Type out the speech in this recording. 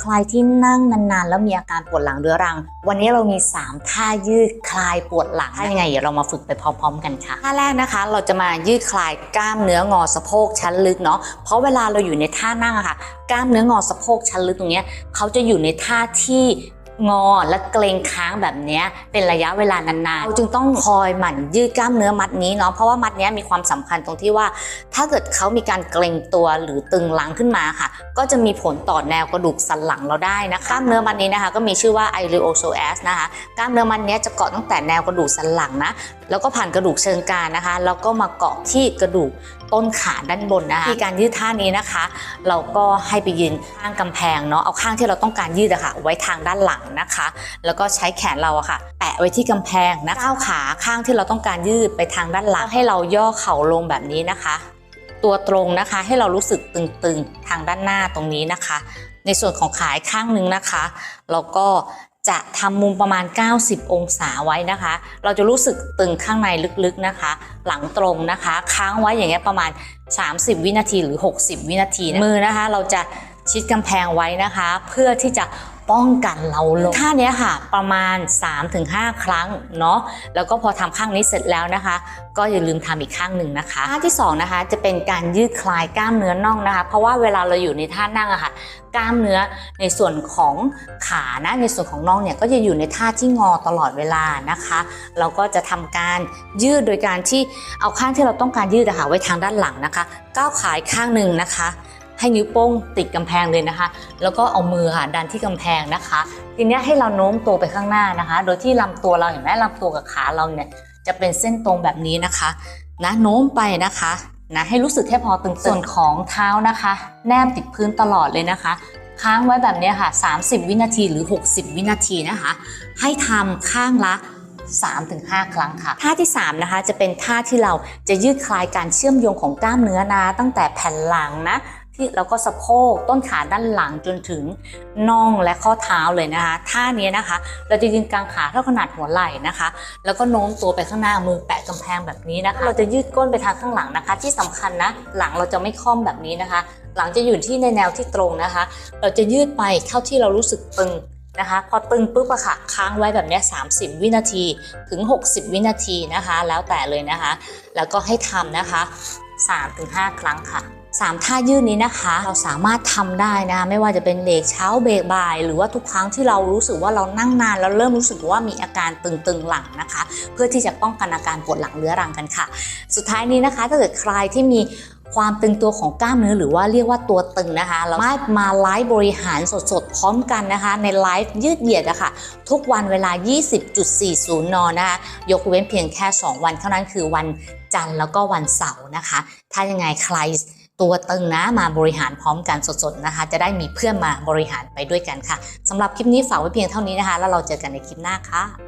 ใครที่นั่งนานๆ แล้วมีอาการปวดหลังเรื้อรัง วันนี้เรามี 3 ท่ายืดคลายปวดหลังท่ายังไงเดี๋ยวเรามาฝึกไปพร้อมๆ กันค่ะท่าแรกนะคะ เราจะมายืดคลายกล้ามเนื้องอสะโพกชั้นลึกเนาะเพราะเวลาเราอยู่ในท่านั่งอะค่ะ กล้ามเนื้องอสะโพกชั้นลึกตรงเนี้ยเขาจะอยู่ในท่าที่ งอและเกรงค้างแบบนี้เป็นระยะเวลานานๆเราจึงต้องคอยหมั่นยืดกล้ามเนื้อมัดนี้เนาะเพราะว่ามัดนี้มีความสำคัญตรงที่ว่า ถ้าเกิดเขามีการเกร็งตัวหรือตึงหลังขึ้นมาค่ะ ก็จะมีผลต่อแนวกระดูกสันหลังเราได้นะคะกล้ามเนื้อมัดนี้นะคะ ก็มีชื่อว่า iliopsoas นะคะกล้ามเนื้อมัดนี้จะเกาะตั้งแต่แนวกระดูกสันหลังนะแล้วก็ผ่านกระดูกเชิงกรานนะคะ แล้วก็มาเกาะที่กระดูกต้นขาด้านบนนะคะมีการยืดท่านี้นะคะ เราก็ให้ไปยืนข้างกำแพงเนาะ เอาข้างที่เราต้องการยืดอะค่ะ ไว้ทางด้านหลังนะคะ แล้วก็ใช้แขนเราอะค่ะแตะไว้ที่กำแพงนะก้าวขาข้างที่เราต้องการยืดไปทางด้านหลัง ให้เราย่อเข่าลงแบบนี้นะคะ ตัวตรงนะคะ ให้เรารู้สึกตึงๆทางด้านหน้าตรงนี้นะคะ ในส่วนของขาข้างหนึ่งนะคะ เราก็ จะทำมุมประมาณ 90 องศาไว้นะคะ เราจะรู้สึกตึงข้างในลึกๆนะคะ หลังตรงนะคะ ค้างไว้อย่างเงี้ยประมาณ 30 วินาทีหรือ 60 วินาที มือนะคะ เราจะชิดกำแพงไว้นะคะ เพื่อที่จะ ป้องกันเราลงท่าเนี้ยค่ะ ประมาณ 3-5 ครั้งเนาะแล้วก็พอทำข้างนี้เสร็จแล้วนะคะ ก็อย่าลืมทำอีกข้างหนึ่งนะคะท่าที่สองนะคะจะเป็นการยืดคลายกล้ามเนื้อน่องนะคะ เพราะว่าเวลาเราอยู่ในท่านั่งอะค่ะกล้ามเนื้อในส่วนของขานะในส่วนของน่องเนี่ยก็จะอยู่ในท่าที่งอตลอดเวลานะคะ เราก็จะทำการยืดโดยการที่เอาข้างที่เราต้องการยืดอะค่ะไว้ทางด้านหลังนะคะก้าวขาอีกข้างหนึ่งนะคะ ให้นิ้วโป้งติดกำแพงเลยนะคะ แล้วก็เอามือค่ะดันที่กำแพงนะคะ ทีนี้ให้เราโน้มตัวไปข้างหน้านะคะ โดยที่ลำตัวเราเห็นไหมลำตัวกับขาเราเนี่ยจะเป็นเส้นตรงแบบนี้นะคะนะโน้มไปนะคะนะให้รู้สึกแค่พอตึงๆส่วนของเท้านะคะ แนบติดพื้นตลอดเลยนะคะ ค้างไว้แบบนี้ค่ะ 30 วินาทีหรือ 60 วินาทีนะคะ ให้ทำข้างละ3-5 ครั้งค่ะ ท่าที่ 3 นะคะ จะเป็นท่าที่เราจะยืดคลายการเชื่อมโยงของกล้ามเนื้อนะ ตั้งแต่แผ่นหลังนะ ที่แล้วก็สะโพกต้นขาด้านหลังจนถึงน่องและข้อเท้าเลยนะคะท่านี้นะคะ เราจะยืนกลางขาเท่าขนาดหัวไหล่นะคะ แล้วก็โน้มตัวไปข้างหน้ามือแปะกำแพงแบบนี้นะคะ เราจะยืดก้นไปทางข้างหลังนะคะ ที่สำคัญนะ หลังเราจะไม่ค่อมแบบนี้นะคะ หลังจะอยู่ที่ในแนวที่ตรงนะคะ เราจะยืดไปเท่าที่เรารู้สึกตึงนะคะพอตึงปุ๊บอะค่ะค้างไว้แบบนี้30 วินาทีถึง 60 วินาทีนะคะ แล้วแต่เลยนะคะ แล้วก็ให้ทำนะคะ 3-5 ครั้งค่ะ 3 ท่ายืดนี้นะคะ เราสามารถทำได้นะคะไม่ว่าจะเป็นเบรกเช้าเบรกบ่าย หรือว่าทุกครั้งที่เรารู้สึกว่าเรานั่งนานแล้วเริ่มรู้สึกว่ามีอาการตึงๆหลังนะคะ เพื่อที่จะป้องกันอาการปวดหลังเรื้อรังกันค่ะ สุดท้ายนี้นะคะ ถ้าเกิดใครที่มีความตึงตัวของกล้ามเนื้อหรือว่าเรียกว่าตัวตึงนะคะเรามามาไลฟ์บริหารสดๆ พร้อมกันนะคะ ในไลฟ์ยืดเหยียดอะคะ่ะทุกวันเวลา 20.40 นนะคะยกเว้นเพียงแค่ 2 วันเท่านั้นคือวันจันทร์แล้วก็วันเสาร์นะคะ ถ้ายังไงใคร ตัวตึงนะมาบริหารพร้อมกันสดๆนะคะ จะได้มีเพื่อนมาบริหารไปด้วยกันค่ะสำหรับคลิปนี้ฝากไว้เพียงเท่านี้นะคะ แล้วเราเจอกันในคลิปหน้าค่ะ